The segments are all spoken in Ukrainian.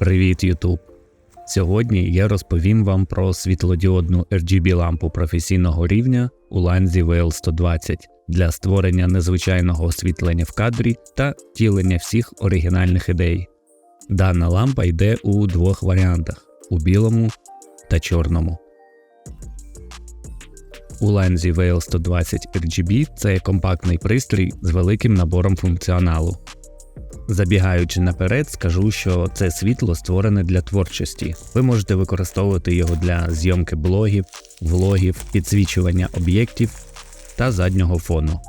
Привіт, YouTube! Сьогодні я розповім вам про світлодіодну RGB лампу професійного рівня у ланзі VL120 для створення незвичайного освітлення в кадрі та втілення всіх оригінальних ідей. Дана лампа йде у двох варіантах у білому та чорному. У ланзі VL120 RGB це компактний пристрій з великим набором функціоналу. Забігаючи наперед, скажу, що це світло створене для творчості. Ви можете використовувати його для зйомки блогів, влогів, підсвічування об'єктів та заднього фону.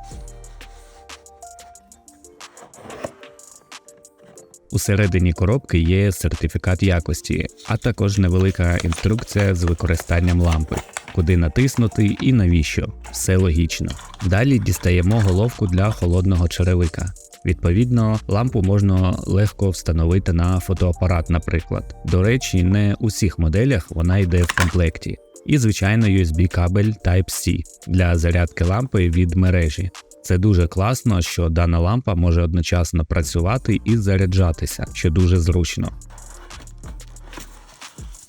Усередині коробки є сертифікат якості, а також невелика інструкція з використанням лампи, куди натиснути і навіщо. Все логічно. Далі дістаємо головку для холодного черевика. Відповідно, лампу можна легко встановити на фотоапарат, наприклад. До речі, не у всіх моделях вона йде в комплекті. І, звичайно, USB кабель Type-C для зарядки лампи від мережі. Це дуже класно, що дана лампа може одночасно працювати і заряджатися, що дуже зручно.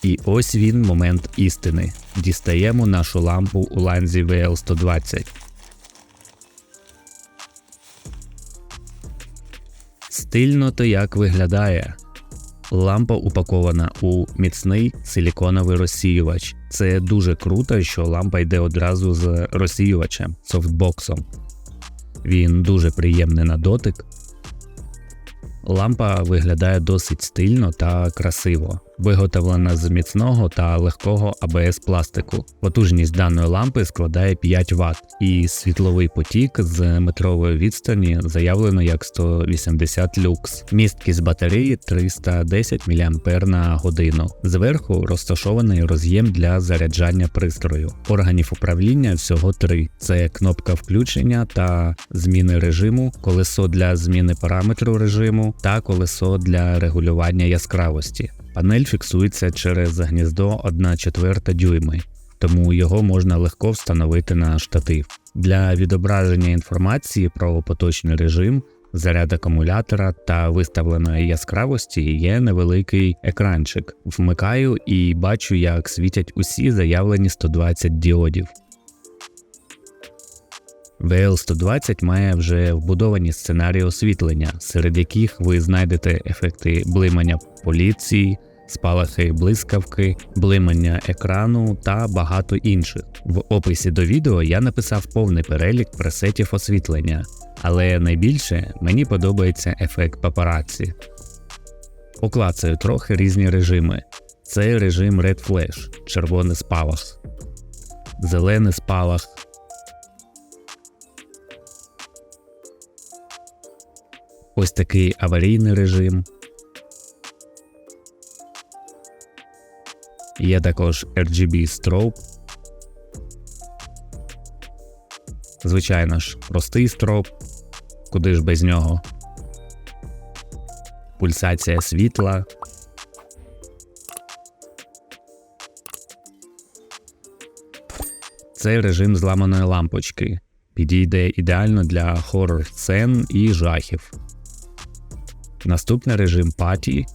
І ось він момент істини. Дістаємо нашу лампу у ланзі VL120. Стильно то як виглядає. Лампа упакована у міцний силіконовий розсіювач. Це дуже круто, що лампа йде одразу з розсіювачем софтбоксом. Він дуже приємний на дотик. Лампа виглядає досить стильно та красиво, виготовлена з міцного та легкого АБС пластику. Потужність даної лампи складає 5 Вт, і світловий потік з метрової відстані заявлено як 180 люкс. Місткість батареї 310 мА на годину. Зверху розташований роз'єм для заряджання пристрою. Органів управління всього три: це кнопка включення та зміни режиму, колесо для зміни параметру режиму та колесо для регулювання яскравості. Панель фіксується через гніздо 1,4 дюйми, тому його можна легко встановити на штатив. Для відображення інформації про поточний режим, заряд акумулятора та виставленої яскравості є невеликий екранчик. Вмикаю і бачу, як світять усі заявлені 120 діодів. VL120 має вже вбудовані сценарії освітлення, серед яких ви знайдете ефекти блимання поліції, спалахи блискавки, блимання екрану та багато інших. В описі до відео я написав повний перелік пресетів освітлення, але найбільше мені подобається ефект папараці. Поклацаю трохи різні режими. Це режим Red Flash, червоний спалах, зелений спалах. Ось такий аварійний режим. Є також RGB Strobe. Звичайно ж, простий строп, куди ж без нього. Пульсація світла. Це режим зламаної лампочки. Підійде ідеально для хоррор сцен і жахів. Наступний режим паті.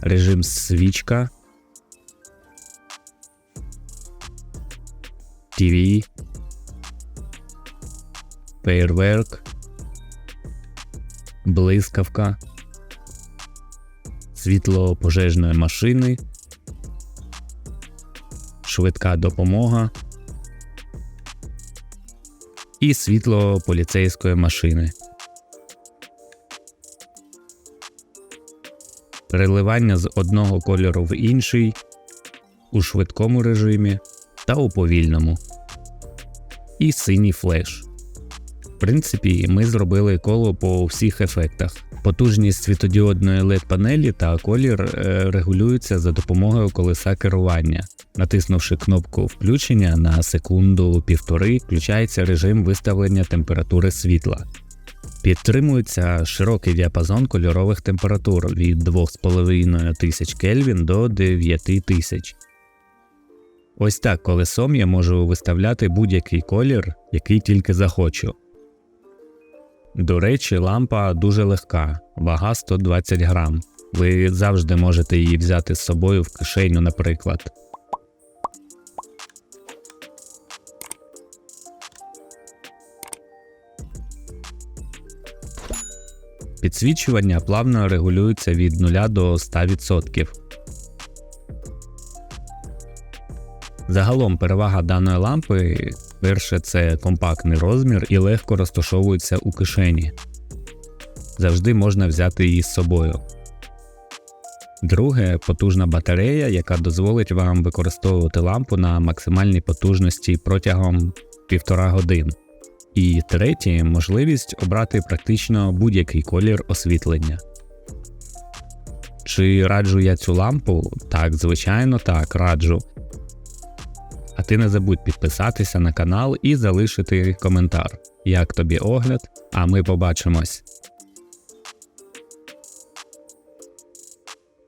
Режим свічка. TV. Фейерверк. Блискавка. Світло пожежної машини. Швидка допомога і світло поліцейської машини. Переливання з одного кольору в інший у швидкому режимі та у повільному. І синій флеш. В принципі, ми зробили коло по всіх ефектах. Потужність світодіодної led панелі та колір е, регулюються за допомогою колеса керування. Натиснувши кнопку включення на секунду півтори, включається режим виставлення температури світла. Підтримується широкий діапазон кольорових температур від 2500 Кельвін до 9000. Ось так колесом я можу виставляти будь-який колір, який тільки захочу. До речі, лампа дуже легка, вага 120 грам. Ви завжди можете її взяти з собою в кишеню, наприклад. Підсвічування плавно регулюється від 0 до 100%. Загалом перевага даної лампи перше це компактний розмір і легко розташовується у кишені. Завжди можна взяти її з собою. Друге потужна батарея, яка дозволить вам використовувати лампу на максимальній потужності протягом півтора годин. І третє можливість обрати практично будь-який колір освітлення. Чи раджу я цю лампу? Так, звичайно, так, раджу. А ти не забудь підписатися на канал і залишити коментар. Як тобі огляд? А ми побачимось.